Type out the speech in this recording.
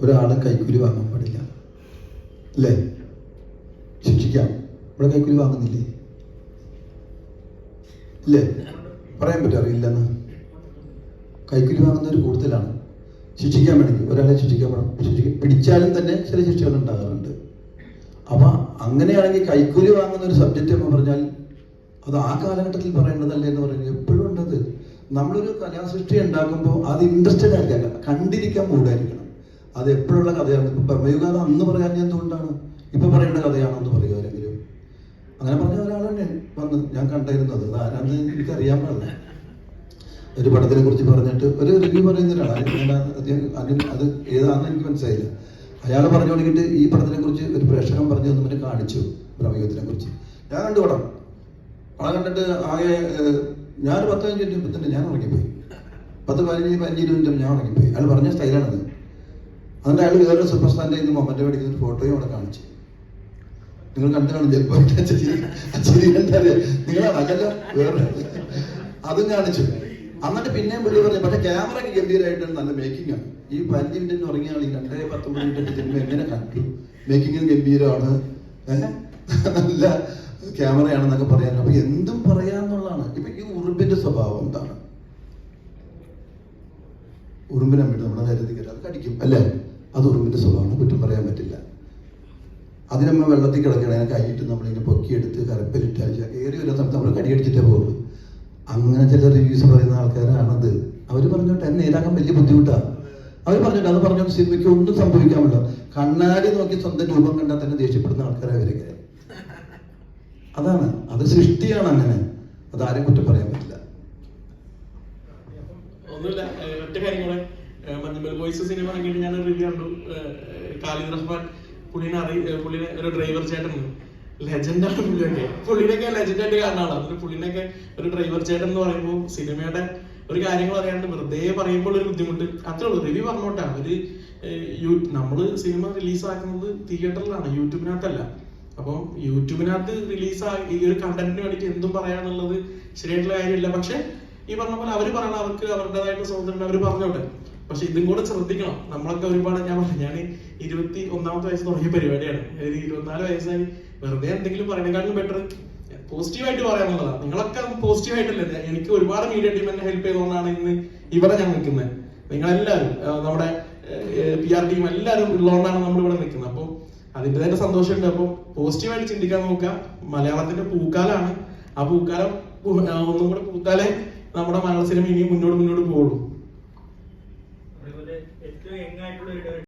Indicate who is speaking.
Speaker 1: ഒരാൾ കൈക്കൂലി വാങ്ങാൻ പാടില്ല. അല്ലേ? ശിക്ഷിക്കാം. ഇവിടെ കൈക്കൂലി വാങ്ങുന്നില്ലേ? ഇല്ലേ? പറയാൻ പറ്റും അറിയില്ലെന്ന്? കൈക്കൂലി വാങ്ങുന്നവർ കൂടുതലാണ്. ശിക്ഷിക്കാൻ വേണമെങ്കിൽ ഒരാളെ ശിക്ഷിക്കാൻ ശിക്ഷിക്കാൻ പിടിച്ചാലും തന്നെ ചില ശിക്ഷകൾ ഉണ്ടാകാറുണ്ട്. അപ്പൊ അങ്ങനെയാണെങ്കിൽ കൈക്കൂലി വാങ്ങുന്ന ഒരു സബ്ജക്റ്റ് എന്ന് പറഞ്ഞാൽ അത് ആ കാലഘട്ടത്തിൽ പറയേണ്ടതല്ലേ എന്ന് പറയുന്നത് എപ്പോഴും ഉണ്ടത്. നമ്മളൊരു കലാസൃഷ്ടി ഉണ്ടാക്കുമ്പോൾ അത് ഇൻട്രസ്റ്റഡ് ആയിരിക്കാം. കണ്ടിരിക്കാൻ മൂടായിരിക്കണം അത് എപ്പോഴുള്ള കഥയാണ്. ഇപ്പൊ ബ്രഹ്മയുഗം അന്ന് പറയാൻ എന്തുകൊണ്ടാണ്? ഇപ്പൊ പറയേണ്ട കഥയാണോ എന്ന് പറയുക ആരെങ്കിലും. അങ്ങനെ പറഞ്ഞ ഒരാൾ വന്ന് ഞാൻ കണ്ടിരുന്നത്. ആരാന്ന് എനിക്ക് അറിയാൻ പാടില്ല. ഒരു പടത്തിനെ കുറിച്ച് പറഞ്ഞിട്ട് ഒരു റിവ്യൂ പറയുന്ന ഒരാളാണ് അത് ഏതാണെന്ന് എനിക്ക് മനസ്സിലായില്ല. അയാൾ പറഞ്ഞു തുടങ്ങിയിട്ട് ഈ പടത്തിനെ കുറിച്ച് ഒരു പ്രേക്ഷകൻ പറഞ്ഞു തന്നെ. മുന്നേ കാണിച്ചു പ്രമേയത്തിനെ കുറിച്ച്. ഞാൻ കണ്ടു പടം. പടം കണ്ടിട്ട് ആകെ ഞാൻ പത്ത് പതിനഞ്ച് മിനിറ്റ് തന്നെ ഞാൻ ഉറങ്ങിപ്പോയി. പത്ത് പതിനഞ്ച് പതിനഞ്ച് മിനിറ്റ് ഞാൻ ഉറങ്ങിപ്പോയി. അയാൾ പറഞ്ഞ സ്റ്റൈലാണത്. അതുകൊണ്ട് അയാൾ വേറൊരു സൂപ്പർ സ്റ്റാറിന്റെ ഇന്ന് മൊമെന്റ് മേടിക്കുന്ന ഫോട്ടോയും അവിടെ കാണിച്ചു. നിങ്ങൾ കണ്ടു കാണും ചിലപ്പോൾ നിങ്ങൾ അതും കാണിച്ചു. എന്നിട്ട് പിന്നെയും പുള്ളി പറഞ്ഞു പക്ഷെ ക്യാമറ ഒക്കെ ഗംഭീരമായിട്ടാണ് നല്ല മേക്കിംഗ് ആണ്. ഈ പതിനഞ്ച് മിനിറ്റ് ഉറങ്ങിയ ഈ രണ്ടര പത്തൊമ്പത് മിനിറ്റ് സിനിമ എങ്ങനെ കണ്ടു? മേക്കിംഗ് ഗംഭീരമാണ്? നല്ല ക്യാമറയാണെന്നൊക്കെ പറയാൻ. അപ്പൊ എന്തും പറയാന്നുള്ളതാണ്. ഇപ്പൊ ഈ ഉറുമ്പിന്റെ സ്വഭാവം എന്താണ്? ഉറുമ്പിനെ നമ്മുടെ കാര്യത്തിൽ അത് കടിക്കും. അല്ലേ? അത് ഉറുമ്പിന്റെ സ്വഭാവമാണ്. കുറ്റം പറയാൻ പറ്റില്ല. അതിനമ്മ വെള്ളത്തിൽ കിടക്കണേ കൈയിട്ട് നമ്മളിങ്ങനെ പൊക്കിയെടുത്ത് കരപ്പലിട്ട് അഴിച്ച ഏറി വല്ല സമയത്ത് നമ്മൾ കടിയടിച്ചിട്ടേ പോകുള്ളൂ അങ്ങനെ ചില റിവ്യൂസ് പറയുന്ന ആൾക്കാരാണത്. അവർ പറഞ്ഞോട്ടെ എന്നെ നേരാക്കാൻ വലിയ ബുദ്ധിമുട്ടാണ് അവർ പറഞ്ഞോട്ടെ അത് പറഞ്ഞോട്ട് സിനിമയ്ക്ക് ഒന്നും സംഭവിക്കാമല്ലോ. കണ്ണാടി നോക്കി സ്വന്തം രൂപം കണ്ടാൽ തന്നെ ദേഷ്യപ്പെടുന്ന ആൾക്കാരെ അവരൊക്കെ അതാണ്. അത് സൃഷ്ടിയാണ് അങ്ങനെ. അതാരും കുറ്റം പറയാൻ പറ്റില്ല.
Speaker 2: ഒന്നുമില്ല. മറ്റു ഒറ്റ കാര്യം കൂടെ. ഏഹ് മഞ്ഞുമൽ ബോയ്സ് സിനിമ ഇറങ്ങിയിട്ട് ഞാൻ റിവ്യൂ കണ്ടു. കാലിദ് റഹ്മാൻ പുള്ളിനെ അറി പുള്ളിനെ ഒരു ഡ്രൈവർ ചേട്ടൻ ലെജൻഡാണ് പുള്ളിയൊക്കെ. പുള്ളിനൊക്കെ ലെജൻഡായിട്ട് കാണാണ് അതിന് പുള്ളിനൊക്കെ ഒരു ഡ്രൈവർ ചേട്ടൻ എന്ന് പറയുമ്പോൾ സിനിമയുടെ ഒരു കാര്യങ്ങൾ അറിയാണ്ട് വെറുതെ പറയുമ്പോൾ ഒരു ബുദ്ധിമുട്ട്. അത്രേ ഉള്ളൂ. റിവ്യൂ പറഞ്ഞോട്ടെ. അവർ നമ്മൾ സിനിമ റിലീസാക്കുന്നത് തിയേറ്ററിലാണ്. യൂട്യൂബിനകത്തല്ല. അപ്പൊ യൂട്യൂബിനകത്ത് റിലീസ് ഈ ഒരു കണ്ടന്റിന് വേണ്ടിയിട്ട് എന്തും പറയാന്നുള്ളത് ശരിയായിട്ടുള്ള കാര്യമില്ല. പക്ഷെ ഈ പറഞ്ഞ പോലെ അവർ പറയണം. അവർക്ക് അവരുടേതായിട്ടുള്ള സ്വാതന്ത്ര്യം അവർ പറഞ്ഞോട്ടെ. പക്ഷെ ഇതും കൂടെ ശ്രദ്ധിക്കണം. നമ്മളൊക്കെ ഒരുപാട് ഞാൻ പറഞ്ഞു ഞാൻ ഇരുപത്തി ഒന്നാമത്തെ വയസ്സ് തുടങ്ങിയ പരിപാടിയാണ്. അതായത് ഇരുപത്തിനാല് വയസ്സായി. വെറുതെ എന്തെങ്കിലും പറയുന്നതിനെക്കാളും ബെറ്റർ പോസിറ്റീവായിട്ട് പറയാനുള്ളതാണ്. നിങ്ങളൊക്കെ പോസിറ്റീവ് ആയിട്ടല്ലേ? എനിക്ക് ഒരുപാട് മീഡിയ ടീം എന്നെ ഹെൽപ്പ് ചെയ്തുകൊണ്ടാണ് ഇന്ന് ഇവിടെ ഞാൻ നിൽക്കുന്നത്. നിങ്ങളെല്ലാവരും നമ്മുടെ പി ആർ ടീം എല്ലാവരും ഉള്ളതുകൊണ്ടാണ് നമ്മൾ ഇവിടെ നിൽക്കുന്നത് അപ്പോൾ അതിന്റെതായിട്ട് സന്തോഷമുണ്ട്. അപ്പോൾ പോസിറ്റീവായിട്ട് ചിന്തിക്കാൻ നോക്കുക. മലയാളത്തിന്റെ പൂക്കാലാണ്. ആ പൂക്കാലം ഒന്നും കൂടെ പൂത്താലേ നമ്മുടെ മലയാള സിനിമ ഇനിയും മുന്നോട്ട് മുന്നോട്ട് പോകുള്ളൂ.
Speaker 3: included